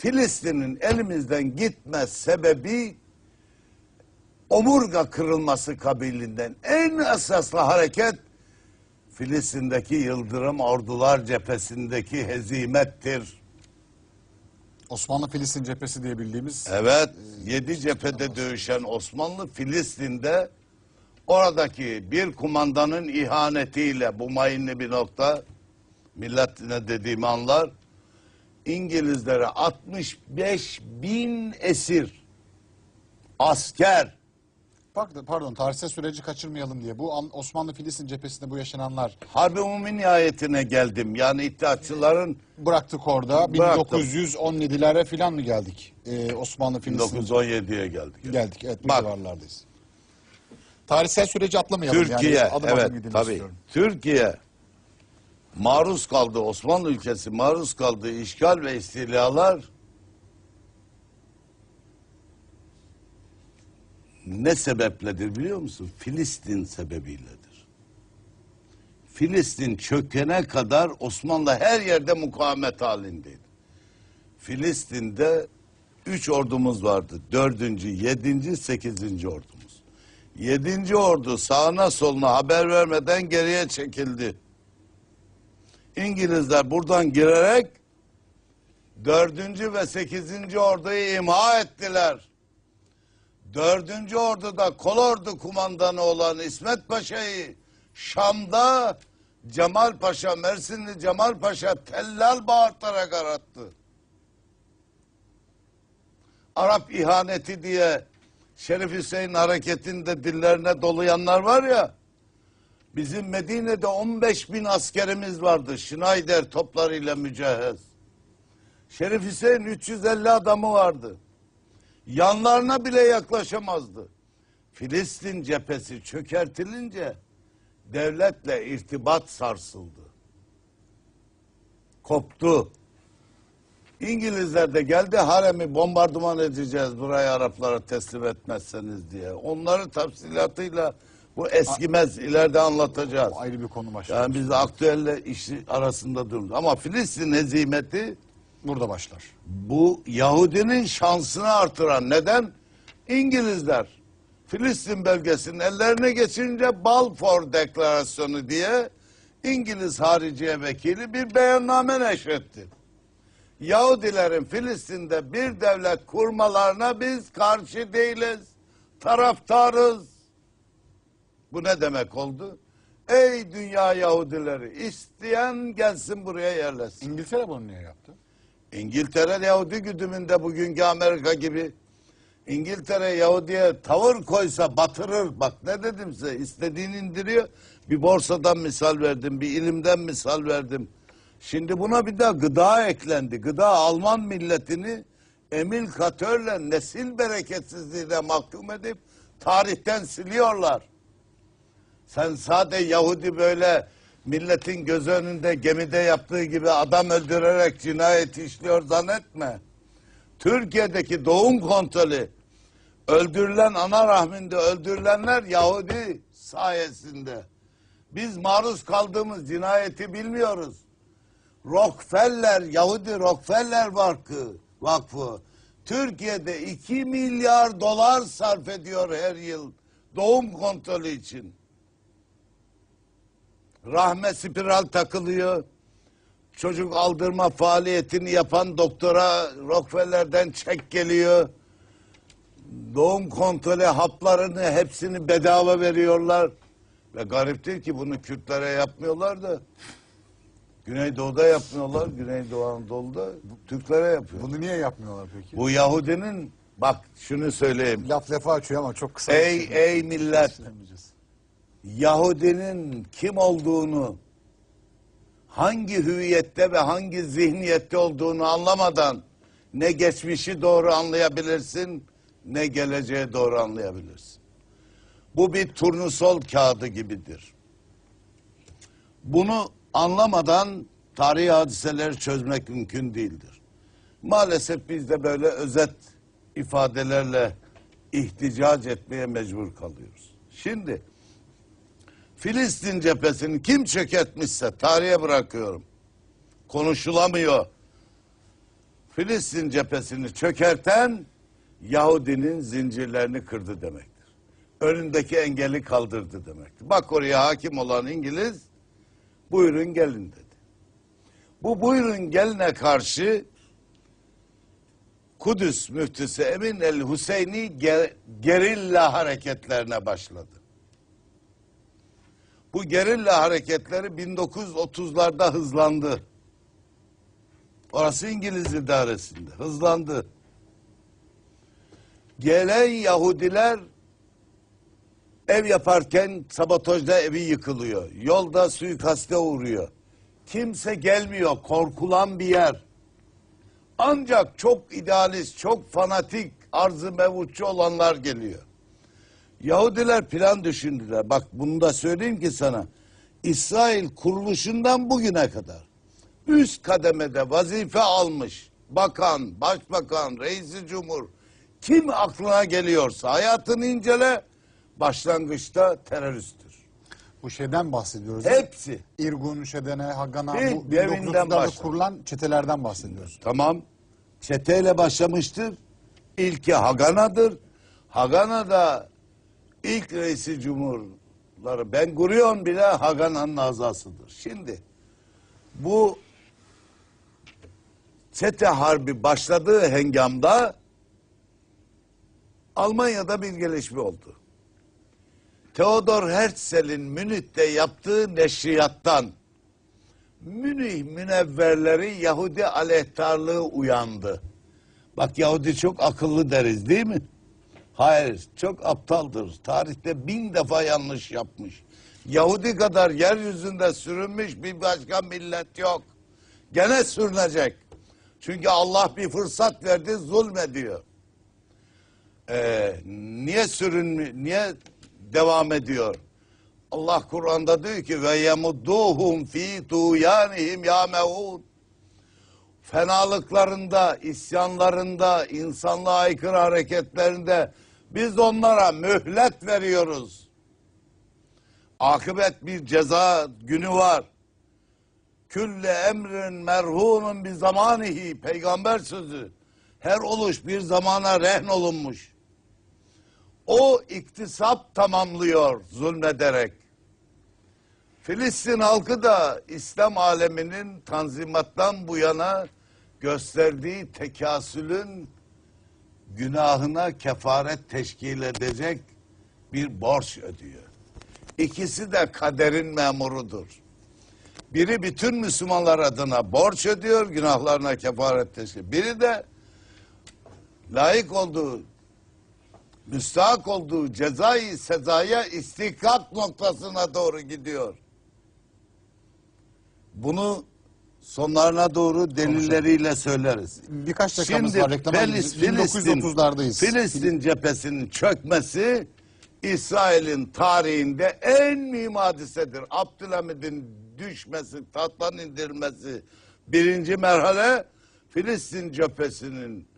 Filistin'in elimizden gitme sebebi omurga kırılması kabilinden en esaslı hareket Filistin'deki Yıldırım Ordular cephesindeki hezimettir. Osmanlı Filistin cephesi diye bildiğimiz Evet, yedi cephede dövüşen Osmanlı Filistin'de oradaki bir kumandanın ihanetiyle bu mayınlı bir nokta millet ne dediğimi anlar. İngilizlere 65 bin esir asker Pardon, pardon tarihsel süreci kaçırmayalım diye. Bu An- Osmanlı Filistin cephesinde bu yaşananlar Harbi umumi nihayetine geldim. Yani iddiatçıların bıraktık orada. Bıraktım. 1917'lere falan mı geldik? Ee, Osmanlı Filistin 1917'ye geldik. geldik. Evet bu Bak. civarlardayız. Tarihsel süreci atlamayalım. Türkiye, yani adım adım evet gidelim tabii. istiyorum. Türkiye maruz kaldı, Osmanlı ülkesi maruz kaldığı işgal ve istilalar ne sebepledir biliyor musun? Filistin sebebiyledir. Filistin çökene kadar Osmanlı her yerde mukavemet halindeydi. Filistin'de üç ordumuz vardı. Dördüncü, yedinci, sekizinci ordumuz. Yedinci ordu sağına soluna haber vermeden geriye çekildi. İngilizler buradan girerek dördüncü ve sekizinci orduyu imha ettiler. Dördüncü orduda kolordu kumandanı olan İsmet Paşa'yı Şam'da Cemal Paşa, Mersinli Cemal Paşa tellal bağırtarak arattı. Arap ihaneti diye Şerif Hüseyin hareketinde dillerine dolayanlar var ya, bizim Medine'de 15 bin askerimiz vardı. Schneider toplarıyla mücehhez. Şerif Hüseyin 350 adamı vardı. Yanlarına bile yaklaşamazdı. Filistin cephesi çökertilince devletle irtibat sarsıldı. Koptu. İngilizler de geldi haremi bombardıman edeceğiz burayı Araplara teslim etmezseniz diye. Onları tafsilatıyla bu eskimez ileride anlatacağız. O ayrı bir konu başlar. Yani biz aktüelle işi arasında durmuyoruz. Ama Filistin hezimeti Burada başlar. bu Yahudinin şansını artıran neden? İngilizler Filistin bölgesinin ellerine geçince Balfour Deklarasyonu diye İngiliz hariciye vekili bir beyanname neşretti. Yahudilerin Filistin'de bir devlet kurmalarına biz karşı değiliz, taraftarız. Bu ne demek oldu? Ey dünya Yahudileri, isteyen gelsin buraya yerleşsin. İngiltere bunu niye yaptı? İngiltere Yahudi güdümünde bugünkü Amerika gibi. İngiltere Yahudi'ye tavır koysa batırır. Bak ne dedim size istediğini indiriyor. Bir borsadan misal verdim, bir ilimden misal verdim. Şimdi buna bir de gıda eklendi. Gıda Alman milletini emil katörle nesil bereketsizliğine mahkum edip tarihten siliyorlar. Sen sade Yahudi böyle milletin göz önünde gemide yaptığı gibi adam öldürerek cinayet işliyor zannetme. Türkiye'deki doğum kontrolü öldürülen ana rahminde öldürülenler Yahudi sayesinde. Biz maruz kaldığımız cinayeti bilmiyoruz. Rockefeller, Yahudi Rockefeller Vakfı, Vakfı Türkiye'de 2 milyar dolar sarf ediyor her yıl doğum kontrolü için. Rahme spiral takılıyor. Çocuk aldırma faaliyetini yapan doktora Rockefeller'den çek geliyor. Doğum kontrolü haplarını hepsini bedava veriyorlar. Ve gariptir ki bunu Kürtlere yapmıyorlar da. Güneydoğu'da yapmıyorlar. Güneydoğu Anadolu'da Türklere yapıyor. Bunu niye yapmıyorlar peki? Bu Yahudinin bak şunu söyleyeyim. Laf lafa açıyor ama çok kısa. Ey şey. ey millet. Yahudinin kim olduğunu, hangi hüviyette ve hangi zihniyette olduğunu anlamadan ne geçmişi doğru anlayabilirsin, ne geleceğe doğru anlayabilirsin. Bu bir turnusol kağıdı gibidir. Bunu anlamadan tarihi hadiseleri çözmek mümkün değildir. Maalesef biz de böyle özet ifadelerle ihticac etmeye mecbur kalıyoruz. Şimdi Filistin cephesini kim çökertmişse tarihe bırakıyorum. Konuşulamıyor. Filistin cephesini çökerten Yahudinin zincirlerini kırdı demektir. Önündeki engeli kaldırdı demektir. Bak oraya hakim olan İngiliz buyurun gelin dedi. Bu buyurun geline karşı Kudüs müftüsü Emin el Hüseyni ge- gerilla hareketlerine başladı. Bu gerilla hareketleri 1930'larda hızlandı. Orası İngiliz idaresinde hızlandı. Gelen Yahudiler ev yaparken sabotajda evi yıkılıyor. Yolda suikaste uğruyor. Kimse gelmiyor. Korkulan bir yer. Ancak çok idealist, çok fanatik, arzı mevutçu olanlar geliyor. Yahudiler plan düşündüler. Bak bunu da söyleyeyim ki sana. İsrail kuruluşundan bugüne kadar üst kademede vazife almış bakan, başbakan, reisi cumhur kim aklına geliyorsa hayatını incele başlangıçta teröristtür. Bu şeyden bahsediyoruz. Hepsi. İrgun, Şedene, Hagana bu devinden 1930'larda başla. kurulan çetelerden bahsediyoruz. Tamam. Çeteyle başlamıştır. İlki Hagana'dır. Hagana'da ilk reisi cumhurları Ben Gurion bile Hagana'nın azasıdır. Şimdi bu çete harbi başladığı hengamda Almanya'da bir gelişme oldu. Theodor Herzl'in Münih'te yaptığı neşriyattan Münih münevverleri Yahudi aleyhtarlığı uyandı. Bak Yahudi çok akıllı deriz değil mi? Hayır çok aptaldır. Tarihte bin defa yanlış yapmış. Yahudi kadar yeryüzünde sürünmüş bir başka millet yok. Gene sürünecek. Çünkü Allah bir fırsat verdi zulmediyor. Ee, niye sürün niye devam ediyor? Allah Kur'an'da diyor ki ve yemudduhum fi tuyanihim ya mehud. Fenalıklarında, isyanlarında, insanlığa aykırı hareketlerinde biz onlara mühlet veriyoruz. Akıbet bir ceza günü var. Külle emrin merhunun bir zamanihi peygamber sözü. Her oluş bir zamana rehn olunmuş. O iktisap tamamlıyor zulmederek. Filistin halkı da İslam aleminin tanzimattan bu yana gösterdiği tekasülün günahına kefaret teşkil edecek bir borç ödüyor. İkisi de kaderin memurudur. Biri bütün Müslümanlar adına borç ödüyor, günahlarına kefaret teşkil. Biri de layık olduğu, müstahak olduğu cezayı sezaya istihkak noktasına doğru gidiyor. Bunu sonlarına doğru delilleriyle söyleriz. Birkaç dakikamız var reklama gideceğiz. Filistin, 1930'lardayız. Filistin cephesinin çökmesi İsrail'in tarihinde en mühim hadisedir. Abdülhamid'in düşmesi, tahttan indirilmesi birinci merhale Filistin cephesinin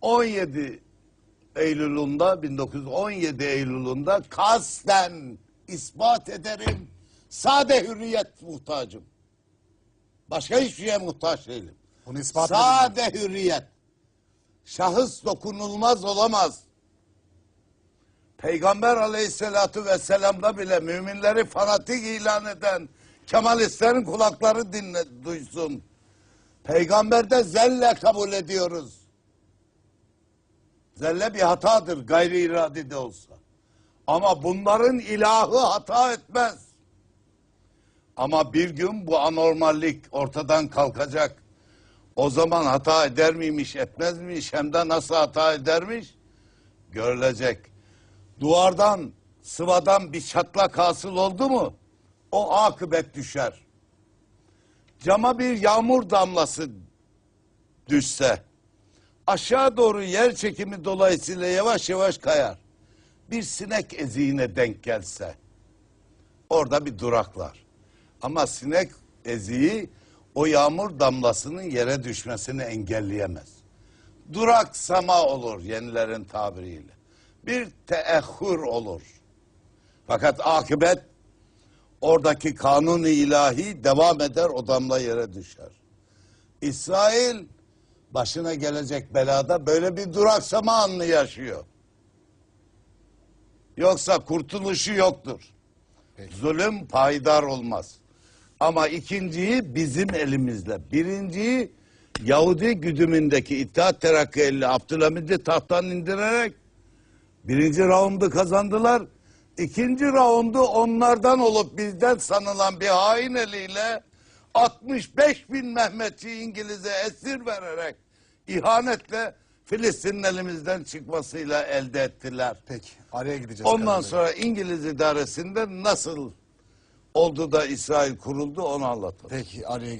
17 Eylül'ünde 1917 Eylül'ünde kasten ispat ederim. Sade hürriyet muhtacım. Başka hiçbir şeye muhtaç değilim. Bunu ispat Sade hürriyet. Şahıs dokunulmaz olamaz. Peygamber aleyhissalatu vesselam'da bile müminleri fanatik ilan eden Kemalistlerin kulakları dinle, duysun. Peygamberde zelle kabul ediyoruz. Zelle bir hatadır gayri iradi de olsa. Ama bunların ilahı hata etmez. Ama bir gün bu anormallik ortadan kalkacak. O zaman hata eder miymiş, etmez miymiş, hem de nasıl hata edermiş görülecek. Duvardan, sıvadan bir çatlak hasıl oldu mu o akıbet düşer. Cama bir yağmur damlası düşse aşağı doğru yer çekimi dolayısıyla yavaş yavaş kayar. Bir sinek eziğine denk gelse orada bir duraklar. Ama sinek eziği o yağmur damlasının yere düşmesini engelleyemez. Duraksama olur yenilerin tabiriyle. Bir teehhür olur. Fakat akıbet oradaki kanun ilahi devam eder o damla yere düşer. İsrail başına gelecek belada böyle bir duraksama anını yaşıyor. Yoksa kurtuluşu yoktur. Zulüm payidar olmaz. Ama ikinciyi bizim elimizle. Birinciyi Yahudi güdümündeki İttihat Terakki'li Abdülhamid'i tahttan indirerek birinci raundu kazandılar. İkinci raundu onlardan olup bizden sanılan bir hain eliyle 65 bin Mehmetçi İngiliz'e esir vererek ihanetle Filistin'in elimizden çıkmasıyla elde ettiler. Peki araya gideceğiz. Ondan Bey. sonra İngiliz idaresinde nasıl oldu da İsrail kuruldu onu anlatalım. Peki araya